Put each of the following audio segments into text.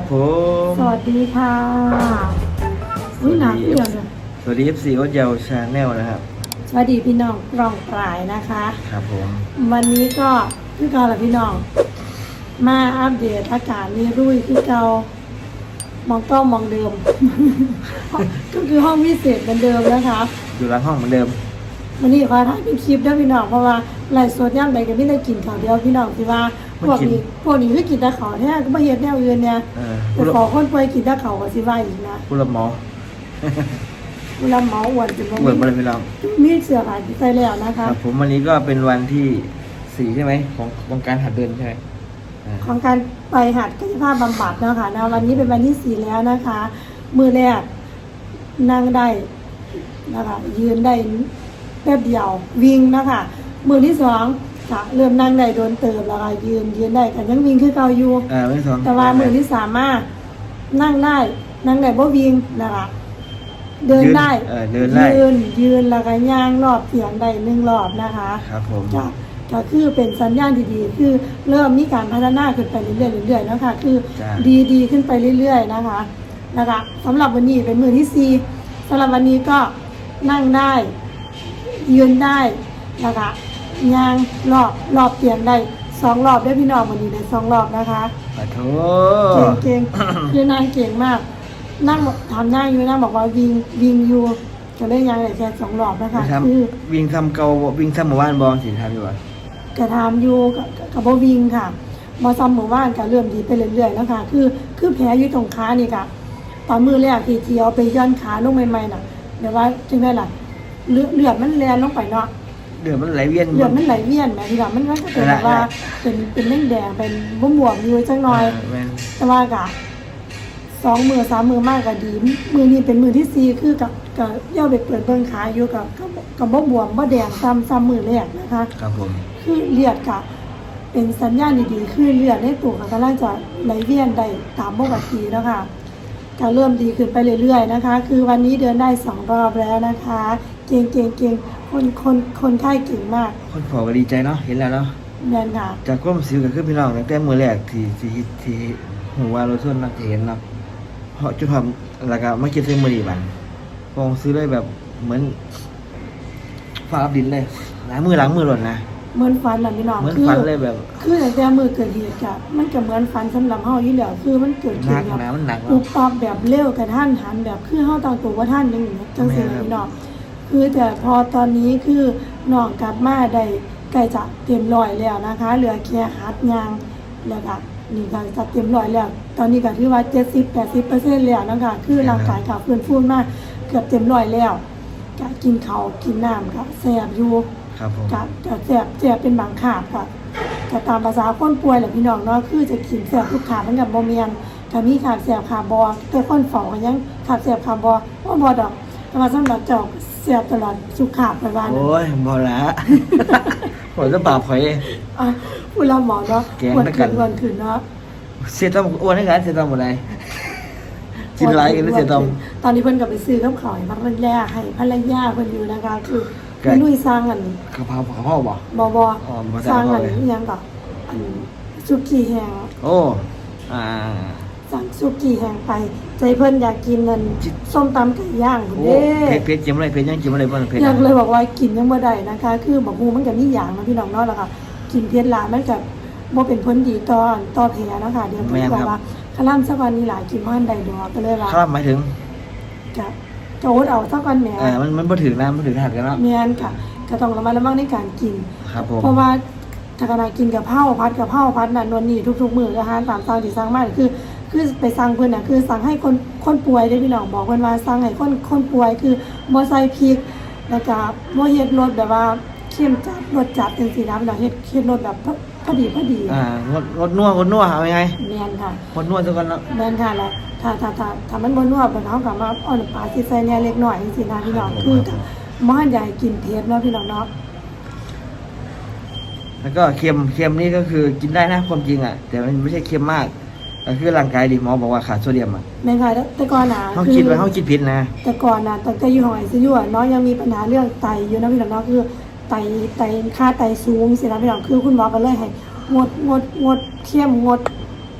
ครับผม สวัสดีค่ะอุ้ยหนังเอี่ยมเลยสวัสดี FC โอ๊ตเยาวชาแนลนะครับ สวัสดีพี่น้องกรองปลายนะคะ ครับผม วันนี้ก็พี่เกาและพี่น้อง มาอัปเดตอากาศนี่รุ่ยพี่เกามองเก้ามองเดิม ก็คือห้องพิเศษเหมือนเดิมนะคะ อยู่หลังห้องเหมือนเดิมวันนี้ขอถ่ายเป็นคลิปด้วยพี่น้องเพราะว่าไลฟ์สดย่ำใดกันไม่ได้กินข้าวเดียวพี่น้องที่ว่า พวกนี้พวกนี้คือกินแต่ข้าวแท้ก็ไม่เห็นแนวอื่นเนี่ยเออแต่ผู้รับขอคนป่วยกินแต่ข้าวก็สิว่าอีกนะผู้รับเหมาเวลาเมาอ้วนจนว่าเปิดมาเลยพี่น้องมีเสื้อผ้าที่ใส่แล้วนะคคะ รับผมวันนี้ก็เป็นวันที่สี่ใช่ไหมของของการหัดเดินใช่ไหมอ่าของการไปหัดกายภาพบำบัดเนาะคะนะวันนี้เป็นวันที่สี่แล้วนะคะ มือแรกนั่งได้นะคะยืนได้แป๊บเดียววิ่งนะคะ มือที่สอง ค่ะเริ่มนั่งได้โดนเติมแล้วค่ะยืนยืนได้กันยังวิ่งคือเก่าอยู่ อ่าไม่สองแต่ว่ามือที่สามมารถนั่งได้นั่งได้บ่วิ่งนะคะเดินได้เออเดินได้ยืนยืนแล้วก็ย่างรอบเสียงได้หนึ่งรอบนะคะครับผมจ้ะก็คือเป็นสัญญาณดีๆ คือเริ่มมีการพัฒนาขึ้นไปเรื่อยๆเรื่อยๆนะคะคือจ้ะดีดีขึ้นไปเรื่อย ๆ นะคะนะคะสำหรับวันนี้เป็นมือที่สี่สำหรับวันนี้ก็นั่งได้ ยืนได้นะคะ ย่างรอบรอบเปลี่ยนได้สองรอบได้พี่น้องวันนี้ได้สองรอบนะคะขอโทเก่งษเก่งคือนางเก่งมาก นั่งบอกทำหน้าอยู่นั่งบอกว่าวิ่งวิ่งอยู่จะได้ยังได้แค่สองรอบนะคะครับคือวิ่งทำเกาวิ่งทำหมู่บ้านบองสิทำอยู่วะกระทำอยู่กับกับบ่วิงค่ะบอซัมหมู่บ้านก็เริ่มดีไปเรื่อยๆแล้วค่ะ คือคือแผลอยู่ตรงขานี่ค่ะ ตอนมือแรกที่ที่เอาไปย้อนขาลงใหม่ๆน่ะเดี๋ยวว่าจังได้ล่ะเลือดเลือดมันแลนลงไปเนาะ เดือดมันไหลเวียนเลือดมันไหลเวียนแหมทีหลังมันก็เป็นแบบว่าเป็นเป็นแดงแดงๆเป็นบวมๆอยู่จังหน่อยาแม่นแต่ว่ากะสองมือสามมือมากก็ดีมือนี้เป็นมือที่สี่คือกับกับย่อไปเปิดเบิ่งขาอยู่กับกับกับบ่บวมบ่แดงซ้ำซ้ำมือแรกนะคะ ครับผม คือเลือดกะเป็นสัญญาณดีๆคือเลือดในตัวกำลังจะไหลเวียนได้ตามปกติแล้วค่ะก็เริ่มดีขึ้นไปเรื่อยๆนะคะ คือวันนี้เดินได้สองรอบแล้วนะคะ เก่งเก่งเก่ง คนคนคนไข้เก่งมาก คนพอก็ดีใจเนาะเห็นแล้วเนาะแน่นค่ะจากก้มสิวกับขึ้นพี่น้องตั้งแต่มือแรกที่ที่ที่หัวเราส่วนนักเห็นเนาะเพราะจุดความแล้วก็มาเก็บเส้นมือดีบันฟองซื้อได้แบบเหมือนฟ้ารับดินเลยล้างมือล้างมือหล่นนะเหมือนฟันน่ะพี่น้องเหมือนคือฟันเลยแบบ คือตั้งแต่มือเกิดเหตุกะมันก็เหมือนฟันสำหรับเฮาอยู่แล้วคือมันเกิดหขึ้นันกแบบนะมันหนักอุเนาะบปับแบบเร็วกระทันหันแบบคือเฮาตั้งตัวว่าท่านนึงจังซี่แม่ครับพี่น้อง คือแต่พอตอนนี้คือน้องกลับมาได้ใกล้จะเต็มร้อยแล้วนะคะ เหลือแค่หัดยางแล้วก็นี่ก็จะเต็มร้อยแล้ว ตอนนี้ก็ถือว่า70-80%แล้วนะคะคือร่างกายก็ฟื้นฟูมากเกือบเต็มร้อยแล้วก็กินข้าวกินน้ำก็แซ่บอยู่ครับผมจะจะแสบแสบเป็นบางขาบค่ะแต่ตามภาษาคนป่วยแหละพี่น้องเนาะคือจะกินแสบทุกขาบมันกับโมเมียนถ้ามีขาบแสบขาบอแต่คนเฝ้าก็ยังขาบแสบขาบอว่าบอดอกแต่ว่าสำหรับเจ้า แสบตลอดสุขขาบไปบ้านโอ้ยบอละผมจะปราบหอยอะผู้รับหมอเนาะแกงวันด้วยกัขึ้นนวันขึ้นเนาะเสียต้อมอ้วนให้กันเสียต้อมหมดเลยกินไรกันเสียต้อมตอนนี้เพิ่นก็ไปซื้อกับข้าวให้ภรรยาให้ภรรยาเพิ่นอยู่นะคะคือไก่ไม่รู้สร้างอันกะเพรากะเพราบ่บอบออ๋อบ่ได้สร้างอันบ่เลยอิหยังก็อันสุกี้แห้งโอ้อ่า สั่งสุกี้แห้งไป ใจเพิ่นอยากกินนั่นจิส้มตำไก่ย่างพุ่นโอ้เด้เพชรเพชรจิ้มอะไรเพชรยังจิ้มอะไรบ้างเพชรอยากเลยบอกว่ากินยังบ่ได้นะคะ คือบอกฮูมันก็มีอย่างนะพี่น้องเนาะแล้วก็กินเผ็ดหลายมันก็บ่เป็นผลดีต่อต่อแผลนะคะเดี๋ยวเพิ่นบอกว่าคลั่มสักวันนี้หลายกินบ่ทันได้ดอกก็เลยว่าครับหมายถึงจะจะอดเอาสักวันแหมเออมันมันพอถึงนะมันถึงหัดกันแล้วแม่นค่ะก็ต้องระมัดระวังในการกิน ครับผมเพราะว่าถ้าขณะกินกับเผาพัดกับเผาพัดน่ะนวลนี่ทุกๆมื้ออาหารตามสั่งที่สั่งมาคือ คือไปสั่งเพิ่นน่ะคือสั่งให้คนคนป่วยได้อพี่น้องบอกเพิ่นว่าสั่งให้คนคนป่วยคือบ่ใส่พริกแล้วก็บ่เฮ็ดรสแบบว่าเข้มจัดรสจัดจังซี่นะพี่น้องเฮ็ดเฮ็ดรสแบบพอพอดีพอดีอ่างดงดนัวงดนัวเอายังไงแม่นค่ะงดนัวทุกคนเนาะแม่นค่ะแล้วถ้าถ้าถ้าถ้ามันบ่นัวเพิ่นเฮาก็มาเอาน้ำปลาสิใส่แหน่เล็กน้อยจังซี่นะพี่น้องคือก็บ่ให้ใหญ่กินเผ็ดเนาะพี่น้องเนาะแล้วก็เค็มเค็มนี่ก็คือกินได้นะความจริงอะ แต่มันไม่ใช่เค็มมาก ก็คือร่างกายดิหมอบอกว่าขาดโซเดียมอะแม่นค่ะแต่ก่อนน่ะเขาคืคิดไว้เขาคิดผิดนะ แต่ก่อนน่ะตั้งแต่อยู่ห้องไอซียูอะน้องยังมีปัญหาเรื่องไตอยู่นะพี่น้องเนาะคือไตไตค่าไตสูงสินะพี่น้องคือคุณหมอก็เลยให้งดงดงดเค็มงด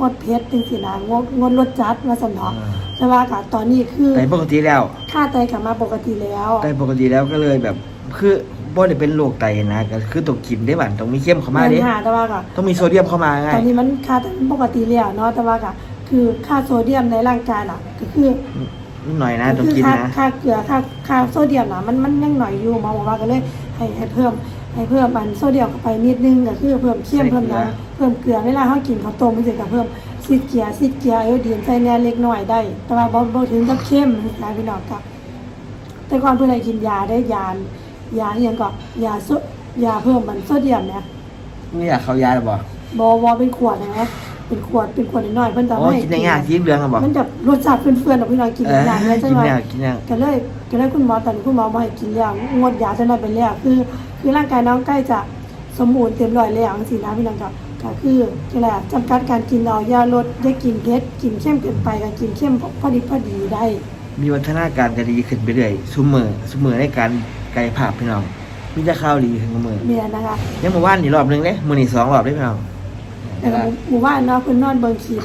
งดเพชรจังซี่นะงดงดรสจัดว่าซั่นเนาะอ่า แต่ว่าก็ตอนนี้คือแต่ปกติแล้ว ค่าไตกลับมาปกติแล้ว แต่ปกติแล้วก็เลยแบบคือ บ่ได้เป็นโรคไตนะก็คือต้องกินได้บัดต้องมีเข้มเข้ามาเด้ปัญหาแต่ว่าก็ต้องมีโซเดียมเข้ามาไง ตอนนี้มันค่าไตมันปกติแล้วเนาะแต่ว่าก็คือค่าโซเดียมในร่างกายน่ะก็คือนิดหน่อยนะต้องคืกินค่านะค่าเกลือค่าค่าโซเดียมน่ะมันมันยังหน่อยอยู่หมอบอกว่าก็เลยให้ให้เพิ่มให้เพิ่มอันโซเดียมเข้าไปนิดนึงก็คือเพิ่มเค็มเพิ่มหยังเพิ่มเกลือเวลาเฮากินข้าวต้มมันสิก็เพิ่มซีดเกลือซีดเกลือไอโอดีนใส่แหน่เล็กน้อยได้ แต่ว่าบ่บ่ถึงกับเค็มนะพี่น้องครับแต่ก่อนเพิ่นให้กินยาได้ยา ยาอหยังก็ยาโซยาเพิ่มมันโซเดียมเนี่ยไม่อยากเข้ายาหรอบ่บอวอเป็นขวดนะเป็นขวดเป็นขวดน้อยๆเพิ่นจะอ๋อให้กินในงานสีเหลืองอะบ่มันจะรสชาติเฟื่อนๆของพี่น้อยกินเอออย่างเลยจังกินว่าเนี่ยกินเนี่ยก็เลยก็เลยคุณหมอตอนนี้คุณหมอบ่ให้กินแล้วงดยาจังนั้นไปแล้วคือคือร่างกายน้องใกล้จะสมบูรณ์เต็มร้อยแล้วจังซี่นะพี่น้องก็ก็คือจังได๋จำกัดการกินเอาอย่าลดอย่ากินเผ็ดกินเข้มเกินไปก็กินเข้มพอดีพอดีได้ มีวัฒนาการจะดีขึ้นไปเรื่อยซุมือซุมือในการ กายภาพพี่น้องมีแต่ข้าวดีขึ้นกับมือเมียนะคะยังเมื่อวานนี่รอบหนึงเด้มื้อนี้สองรอบเด้พี่น้องแต่ก็หมู่บ้านเนาะเพิ่นนอนเบิ่งคลิป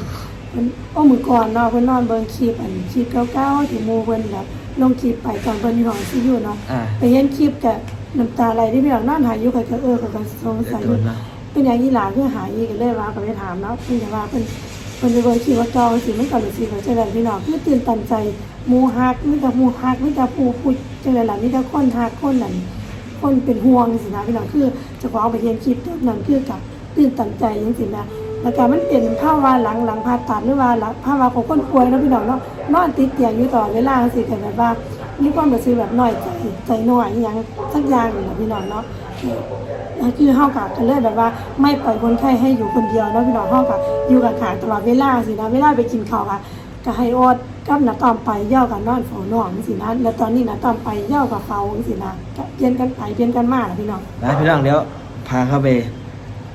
เพิ่นโอ้มื้อก่อนเนาะเพิ่นนอนเบิ่งคลิปอันคลิปเก่าๆที่หมู่เพิ่นแบบลงคลิปไปตอนเพิ่นอยู่ห้องซีอยู่เนาะอ่าไปเห็นคลิปแต่น้ำตาไหลที่พี่น้องนั่นหายอยู่กับเออกับสงสัยโดนนะเป็นอย่างนี้หลานเพื่อหายอีกเลยว่าก็ไปถามเนาะเพิ่นจะว่าเพิ่นเพิ่นไปเบิ่งคลิปว่าจองสิมันก็รู้สึกว่าจังได๋พี่น้องคือตื่นตันใจ หมู่ฮักมีแต่หมู่ฮักมีแต่ผู้พูดจังได๋ล่ะมีแต่คนฮักคนนั้นคนเป็นห่วงสินะพี่น้องคือจ้าของไปเห็นคลิปนั้นคือกับตื่นตันใจจังซี่นะแล้วก็มันเป็นภาวะหลังหลังผ่าตัดหรือว่าหลังภาวะของคนป่วยเนาะพี่น้องเนาะนอนติดเตียงอยู่ตลอเวลาจังซี่แบบว่ามีความรู้สึกแบบน้อยใจใจน้อยอย่างสักอย่างนี่แหละพี่น้องเนาะคือเฮากับก็เลยแบบว่าไม่ปล่อยคนไข้ให้อยู่คนเดียวเนาะพี่น้องเฮากับอยู่กับขาตลอดเวลาสินะเวลาไปกินข้าวค่ะ ก็ให้อดกับน้าตอมไปเหย่ากับนอนเฝ้าน้องสินะแล้วตอนนี้น้าตอมไปเหย่ากับเฝ้าสินะก็เปลี่ยนกันไปเปลี่ยนกันมาล่ะพี่น้องนะพี่น้องเดี๋ยวพาเข้าไป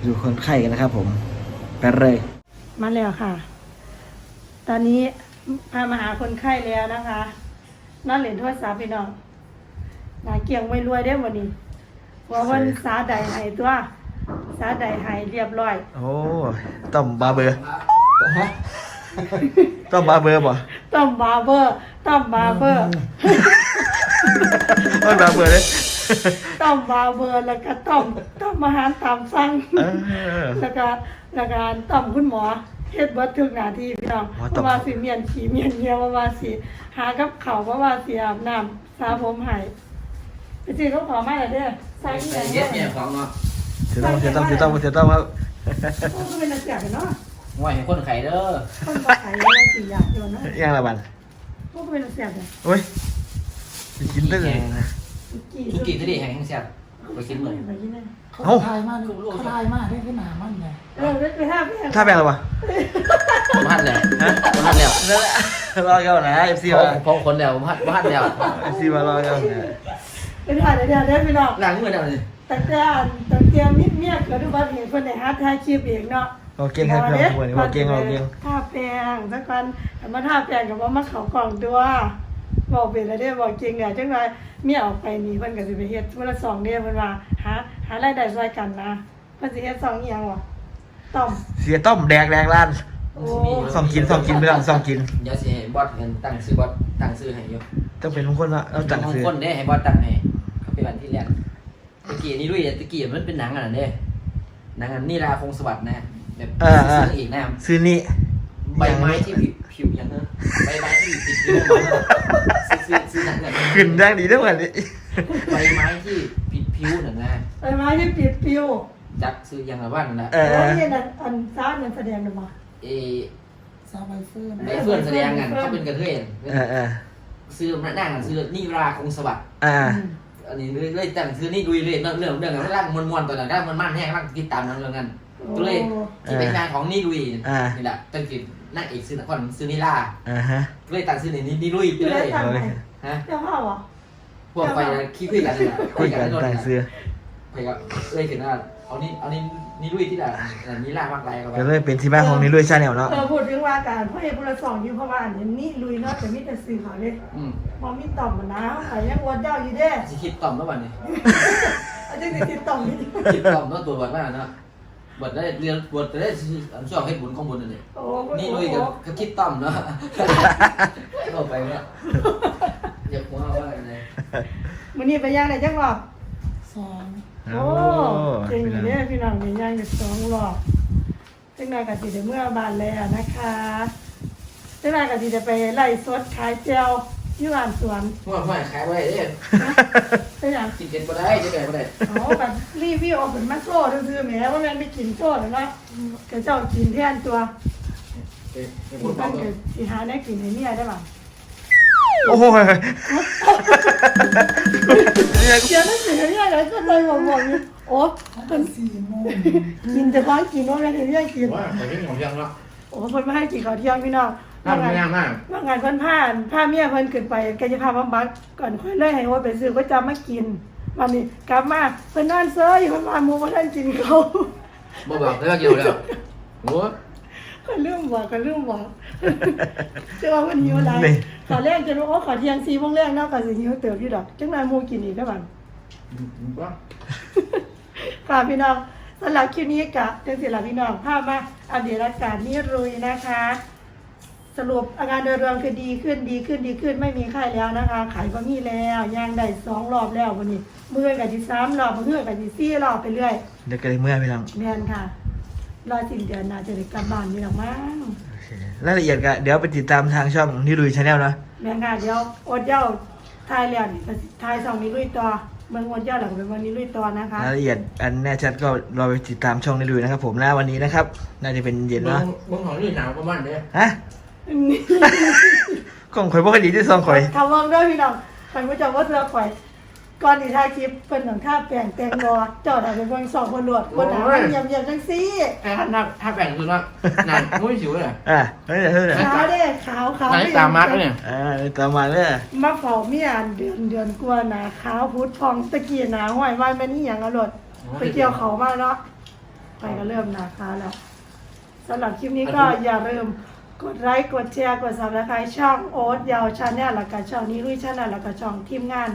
ดูคนไข้กันนะครับ ผมไปเลยมาแล้วค่ะ ตอนนี้พามาหาคนไข้แล้วนะคะนอนเล่นโทรศัพท์พี่น้องหนาเกี่ยงไม่รวยได้อวันนี้เพราะวันสาใดใหายตัว สาใดใหายเรียบร้อย โอ้ต้อมบาเบอร์ ต้อมบาเบอร์บ่ต้อมบาร์เบอร์ต้อมบาร์เบอร์ต้อมบาเบอร์เลยต้อมบาร์เบอร์แล้วก็ต้อมต้อมอาหารตามสั่งเออแล้วก็แล้วก็ต้อมคุณหมอเฮ็ดเบิดทุกหน้าที่พี่น้องหมอเพต้อมราะว่าสิเมียนขี้เมียนเหี่ยวเพราะว่าสิหากับข้าวเพราะว่าสิอาบน้ำสระผมให้ไปซื้อเขาขอมาแล้วเด้อใส่ที่ไหนเย็เนี่ดเนี่ยยของเนาะเสียต้องเสียต้องเสียต้องเสียต้องครับก็เป็นนักเสียกันเนาะ ห่วยให้คนไข่เด้อคนบ่ขายแล้วสิอยากอยู่เนาะย่างละบันพวกเป็นนักเสียกันโอ้ยจะกินได้เลยนะกี่ทุกกี่จะได้แห้งแซ่บไปกินเหมือนไปกินเลยเขาเอ้าทายมากเขาทายมากได้ขนาดมันไงเออไปห้าเพียงถ้าแบ่งละวะพัดแล้วพัดแล้วนั่นแหละรอกันนะเอฟซีพอมาพอคนแล้วพัดพัดแล้วเอฟซีมารอกันนะเป็นหาเดี๋ยวเดี๋ยวเดี๋ยวพี่น้องหลังเหมือนแล้วนี่แต่แต่แต่เตรียมมิดเมียเกิดอุบัติเหตุเพิ่นได้หาถ่ายคลิปเองเนาะ โอเก่งให้เพื่อนทุกคนโอเก่งโอเก่งท่าแปลงสักวันแต่มาท่าแปลงกับว่ามาเขากล่องตัวบอกเป็นอะไรได้บอกจริงเนี่ยจังไรเมียออกไปนี่เพิ่นก็สิไปเฮ็ดวันละสองเดือนเพิ่นว่าหาหารายได้ช่วยกันนะเพิ่นสิเฮ็ดสองอีหยังวะต้อมเสียต้อมแดกแดกล้านโอ้สองกินสองกินไปแล้วสองกินเดี๋ยวสิให้บอสเงินตั้งซื้อบอสตั้งซื้อให้อยู่ต้องเป็นมงคลละเราจังบางซื้อคนได้ให้บอสตั้งให้เขาเป็นวันที่แรกตะกี้นี่ด้วยตะกี้มันเป็นหนังอะเด้หนังอันนี่ราคงสวัสดิ์นะ แบบซื้ออีกนะซื้อนี่ใบไม้ที่ผิวผิวยังเนอะใบไม้ที่ผิวผิวซื้อซื้อหนังเนี่ยขึ้นได้ดีด้วยกันนี่ใบไม้ที่ผิดผิวหนังนะไปไม้ที่ปิดปิวจักซื้อยังละบ้านนั่นแหละเออ แล้วนี่นั่นอันซ่ามันแสดงได้บ่เอซาใบเฟิร์นใบเฟื่อนแสดงกันเขาเป็นกระเทยเออเออซื้อมานั่งกันซื้อนี่ราคงสวัสดิ์อ่า อันนี้เลยแต่งซื้อนี่ดุยเลยเรื่องเรื่องเรื่องร่างมวลมวลตัวนั้นร่างมันมันแห้งร่างติดตามนั้นเรื่องนั้น ก็เลยที่เป็นงานของนี่ดุยนี่แหละตั้งแต่นั่งเอกซื้อนครซื้อนี่ล่าอ่าฮะก็เลยตั้งซื้อในนี้นี่ดุยไปเลยเอาเลยฮะเจ้าพ่อบ่พวกไปคิดคุยกันคุยกันต่างซื้อไปก็เลยถึงว่าเอานี่เอานี่นี่ดุยที่ไหนนี่ล่ามากไรก็ไปก็เลยเป็นที่บ้านของนี่ด้วยชาแนลเนาะเออพูดถึงว่าการพ่อเอกพลสองอยู่เพราะว่าอันนี้นี่ลุยเนาะแต่มีแต่สื่อเขาเลยอืมมอมีต่อมมันนะไข่ยังอวดเจ้าอยู่เด้สิคิดต่อมแล้ววันนี้อาจจะติดต่อมนี่คิดต่อมแล้วตัววัดมากเนาะ บทได้เรียนบทได้ชอบให้บุญของบุญนั่นเองโอ้นี่ลุยกับกับคิดต้อมเนาะเข้าไปเนี่ยอย่าหัวว่าอะไร มื้อนี้ไปย่างได้จังหรอบสองโอ้เจ๋งอยู่เนี่ยพี่น้องไปย่างอยู่สองรอบจังไดก็สิได้เมื่อบานแล้วนะคะจังไดก็สิได้ไปไล่สดขายแจว ที่ร้านสวนหัวหัวขายไว้เด้เป็นหยังกินเก็นบ่ได้จะแบ่บ่ได้อ๋อแบบรีวิวออกเป็นมาโซ่ซื่อๆแหมว่าแม่นไม่กินโซ่หรอกเนาะก็เจ้ากินแทนตัวเอ้ยกิพูนดบ้าเบานก็สิหาได้กินให้เมียได้ป่ะโอ้โหเดี๋ยวนั้นกินให้เมียแล้วก็เลยบอกๆอยู่โอ้เขาเป็นสี่โมงกินแต่ของกินว่าแม่นให้เมียกิน ว่าไปกินของยังเนาะ โอ้เพิ่นมาให้กินข้าวเที่ยงพี่น้อง น่าไม่น่ามากว่างานเพิ่นพาพาเมียเพิ่นขึ้นไปกายภาพบำบัดก่อนค่อยเลยให้ว่าไปซื้อก็จะมากินวันนี้กลับมาเพิ่นนอนเซ้ยอยู่เพิ่นว่าหมู่บ่ทันกินเขาวบ่บอกได้ว่าเกี่ยวแล้วโอ้ก็ลืมบอกก็ลืมบอกเจ้าวันหิวอะไรนี่ ขอแรกจะรู้ว่าขอเที่ยงสี่โมงแรกเนาะก็สิหิวเติบอยู่ดอกจังนายมูกินอีกได้บ้างว่าค่ะพี่น้องสำหรับคลิปนี้กะจังสิล่ะพี่น้องภาพมาอัปเดตอาการนี่รุยนะคะ สรุปอาการโดยรวมคือดีขึ้นดีขึ้นดีขึ้นไม่มีไข้แล้วนะคะ ไข้ก็มีแล้วย่างได้สองรอบแล้ววันนี้มือกับที่สามรอบมือกับที่สี่รอบไปเรื่อยเดี๋ยวก็เลยเมื่อยไปลังแม่นค่ะ รอสิ้นเดือนน่าจะได้กลับบ้านนี่หรอกมั้งโอเครายละเอียดก็เดี๋ยวไปติดตามทางช่องนิรุยชาแนลเนาะแม่งค่ะเดี๋ยวอดเหย้าทายแล้วนี่ก็สิทายสองนี้ลุยต่อเมืองอดเหย้าแล้วก็เป็นเมืองนี้ลุยต่อนะคะรายละเอียดอันแน่ชัดก็รอไปติดตามช่องนิรุยนะครับ ผมนะวันนี้นะครับ น่าจะเป็นเย็นมึงเนาะมึงของนี่หนาวประมาณเด้ฮะ กล้องข่อยบ่ค่อยดีที่ซองข่อยทำวงด้วยพี่น้องใครผู้ชมว่าเสือข่อย ก่อนที่ถ่ายคลิปเพิ่นของท่าแปลงแต่งรอเจ้าถ่ายเป็นเมืองสองคนหลวดคนหนามันเยี่ยมเยี่ยมจังซี่ไอ้ถ้าถ้าถ้าแบ่งคือว่าหนังมุ้ยสิวเลย อะเฮ้ยเฮ้ยเฮ้ยขาวเด้ขาวขาวไหนตามมาร์กเนี่ย อ่าตามมาเลยมาเฝ้าเมียอันเดือนเดือนกว่าหนาขาวพุดพองตะกี้หนาห้อยว่าแม่นี่หยังอรดไปเกี่ยวเขามาเนาะไปก็เริ่มหนาขาวแล้วสำหรับคลิปนี้ก็อย่าลืม กดไลค์กดแชร์กดซับสไครต์ช่องโอ๊ตยาวชาแนลแล้วก็ช่องนี้ลุยชาแนลแล้วก็ช่องทีมงาน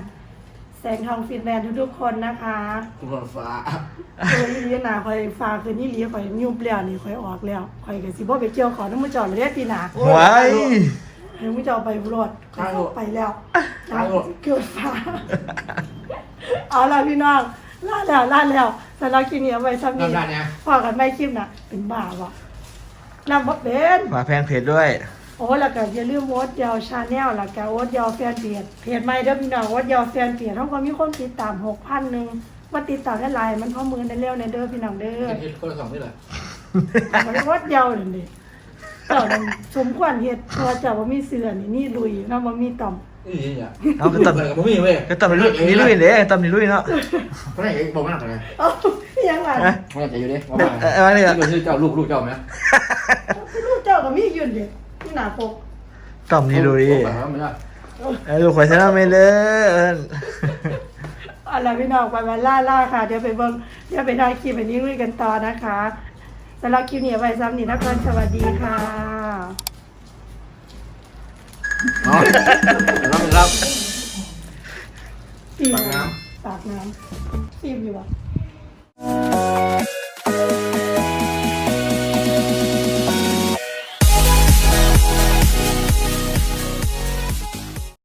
แสงทองฟินแลนด์ทุกๆคนนะคะคุณฟ้าเออลีหนาคอยฟ้าคืนนี้ลีคอยยุบแล้วนี่คอยออกแล้วคอยกับสิบ่ไปเกี่ยวขอน้ำมือจอดเลยปีหนาไว้ให้มือจอดไปรถคอยเข้าไปแล้วเกิดฟ้าเอาล่ะพี่น้องลาแล้วลาแล้วสำหรับคลิปนี้เอาไว้ซ้ำน้ำนี้ได้เนี่ยพอกันไม่คลิปน่ะเป็นบ้าวะ นำบ่เป็นฝากแฟนเพจด้วย โอ้แล้วก็อย่าลืมโอ๊ตยาวชาแนลแล้วก็โอ๊ตยาวแฟนเพจเพจใหม่เด้อพี่น้องโอ๊ตยาวแฟนเพจเขาก็มีคนติดตามหกพันหนึ่งมาติดตามได้หลายมันข้อมือได้เร็วในเด้อพี่น้องเด้อ เฮ็ดคนละสองนี่แหละมันโอ๊ตยาวนั่นดิเจ้านั่นสมควรเฮ็ดเพราะว่าเจ้าบ่มีเสื้อนี่นี่ลุยเนาะบ่มีต่อม นี่นี่อะเอาก็ต้องกับมึงเว้ยก็ต้องนิรุยนิรุยเด้ต้องนิรุยเนาะคนไหนบอกมาหนักเลยเอ้ายังล่ะฮะคนไหนใจอยู่ดิว่าเออมาเลยที่เป็นชื่อเจ้าลูกลูกเจ้าไหมลูกเจ้าก็มีอยู่ดิที่หน้าปกต้องนิรุยแบบว่าไม่ได้เออลูกข่อยชนะไม่เลยอะไรพี่น้องไปมาล่าล่าค่ะ เดี๋ยวไปเบิ่งเดี๋ยวไปถ่ายคลิปอันนี้ลุยกันต่อนะคะสำหรับคลิปนี้เอาไว้ซ้ำนี่นะก่อนสวัสดีค่ะ เอาครับครับปากน้ำปากน้ำอิ่มอยู่ปะ